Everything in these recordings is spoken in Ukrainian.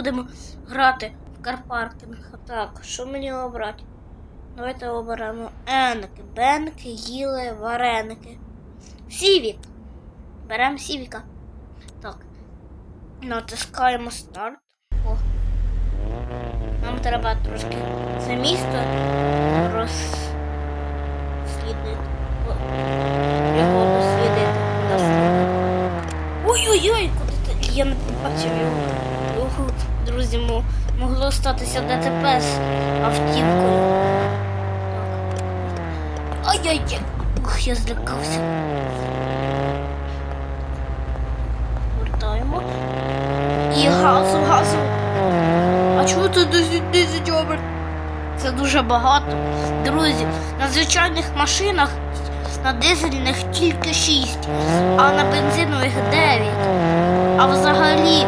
будемо грати в карпаркінг. Так, що мені обрати? Давайте оберемо енки, бенки, їли, вареники. Сівік. Беремо сівіка. Так. Натискаємо старт. О. Нам треба трошки це місто розслідити. Його дослідити. Ой-ой-ой, куди ти? Я не побачив його. Ого, Друзі, могло статися ДТП з автівкою. Ай-яй-яй. Ух, я злякався. Вертаємо. І газу, газу. А чого тут 10 тисяч оберт? Це дуже багато. Друзі, на звичайних машинах на дизельних тільки 6, а на бензинових 9. А взагалі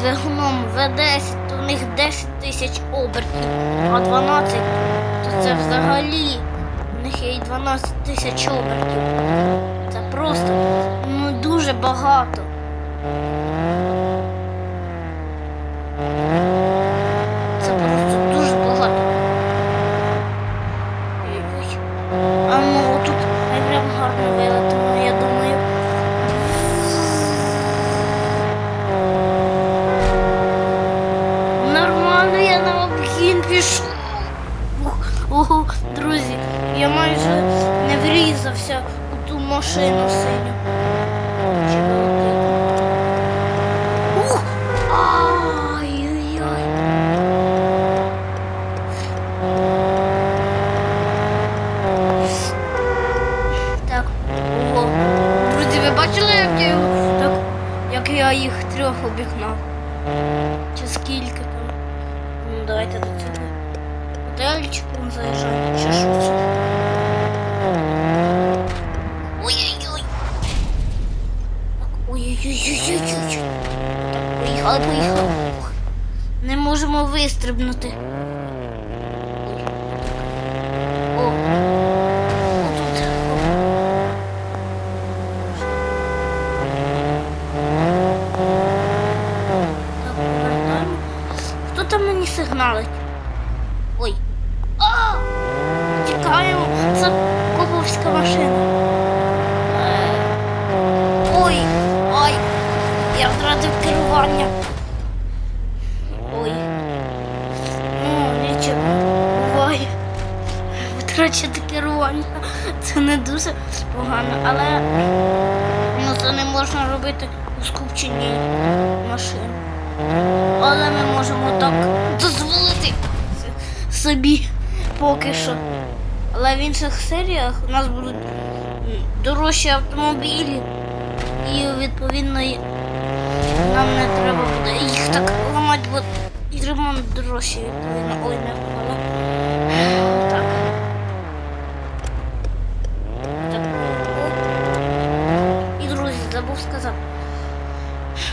двигуном В10, то в них 10 тисяч обертів, а 12, то це взагалі в них є й 12 тисяч обертів. Це просто ну дуже багато. На обгін пішов. Ого, друзі, я майже не врізався у ту машину синю. Готельчик он заїжджає, чи що? Ой-ой-ой. Ой-ой-ой-ой-ой. Поїхали, поїхали. Не можемо вистрибнути. Ой. О. Отут. Так, повертаємо. Хто там мені сигналить? Ой. А! Тікаємо. Це коповська машина. Е, Ой, ой, я втратив керування. Ой. Ну, нічого, буває. Втрачати керування. Це не дуже погано, але ну, це не можна робити у скупченні машин. Але ми можемо так дозволити собі поки що. Але в інших серіях у нас будуть дорожчі автомобілі, і відповідно нам не треба буде їх так ламати, бо і ремонт дорожчий, відповідно. Ой, не. Так. І друзі, забув сказати.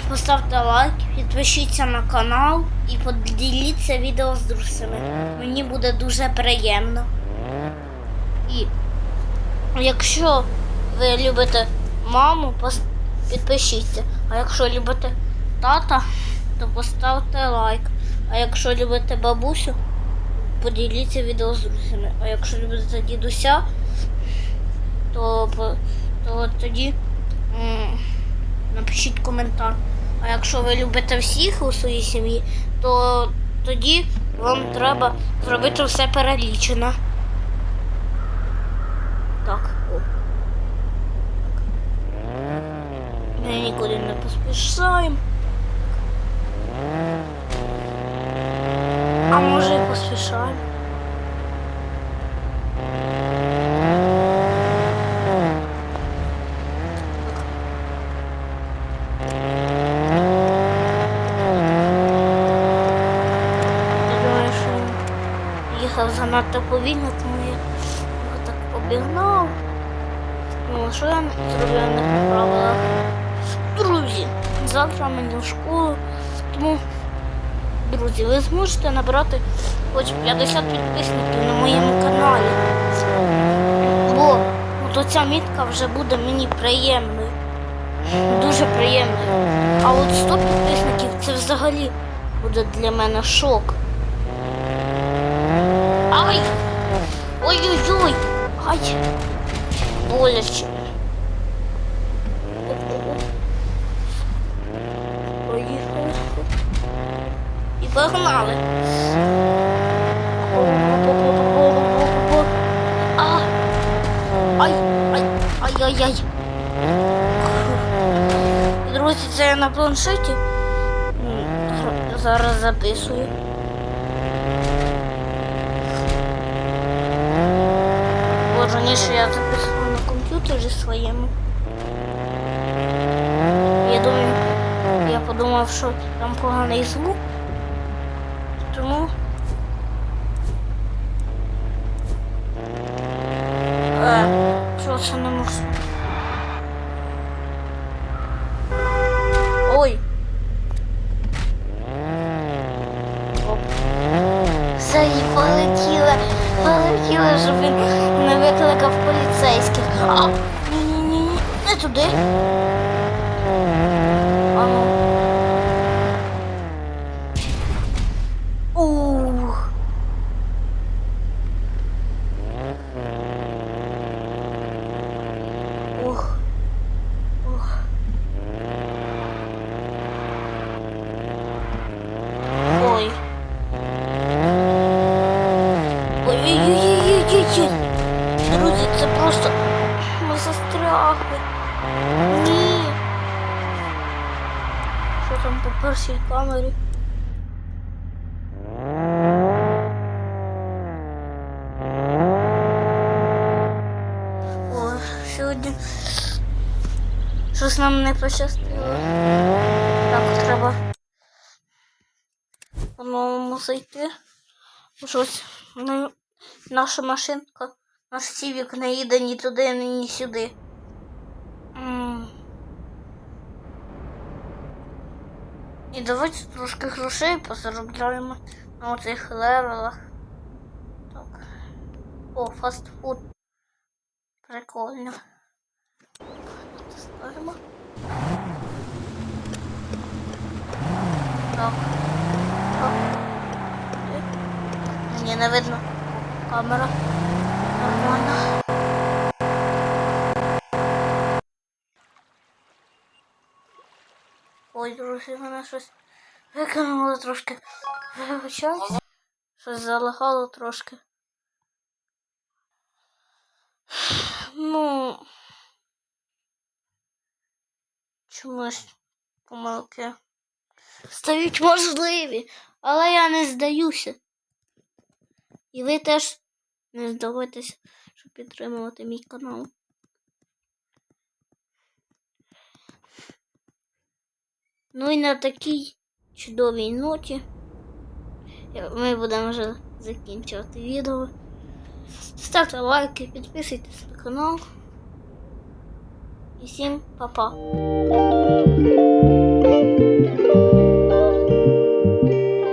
Поставте лайк, підпишіться на канал і поділіться відео з друзями. Мені буде дуже приємно. Якщо ви любите маму, підпишіться. А якщо любите тата, то поставте лайк. А якщо любите бабусю, поділіться відео з друзями. А якщо любите дідуся, то, то тоді м, напишіть коментар. А якщо ви любите всіх у своїй сім'ї, то тоді вам треба зробити все перелічено. Так. О. Ми нікуди не поспішаємо. А може і поспішаємо. Їхав занадто повільно, тому я його так обігнав. Ну, що я зробив по правилах? Завтра мені в школу, тому, друзі, ви зможете набрати хоч 50 підписників на моєму каналі. Бо от оця мітка вже буде мені приємною. Дуже приємно. А от 100 підписників це взагалі буде для мене шок. Ай! Ой-ой-ой! Ай! Боляче. Оп-оп-оп. Поїхали. І погнали. Ай! Ай! Ай-ай-ай! Друзі, це я на планшеті. Зараз записую. Бо раніше я записувала на комп'ютері своєму. Я думаю, я подумав, що там поганий звук. Тому. Е, що це не можу? Ой. Все, і полетіла, полетіла, щоб він не викликав поліцейських. А, ні-ні-ні, не туди. А ну. Ух. Ух. Ух. Ой. Ой-ой-ой-ой-ой-ой. Друзі, це просто застрягли. Ні. Що там по першій камері? О, сьогодні щось нам не пощастило. Так, треба по-новому зайти. Щось ну, наша машинка, наш сівік не їде ні туди, ні сюди. І давайте трошки грошей позаробляємо на оцих левелах. Так. О, фастфуд. Прикольно. Ставимо. Так. Так. Мені не видно. Камера. Ой, друзі, мене щось викинуло трошки. Вибачаюсь. Щось залагало трошки. Ну. Чомусь помилки. Стають можливі, але я не здаюся. І ви теж не здавайтеся, щоб підтримувати мій канал. Ну і на такій чудовій ноті я- ми будемо вже закінчувати відео. Ставте лайки, підписуйтесь на канал. І всім па-па.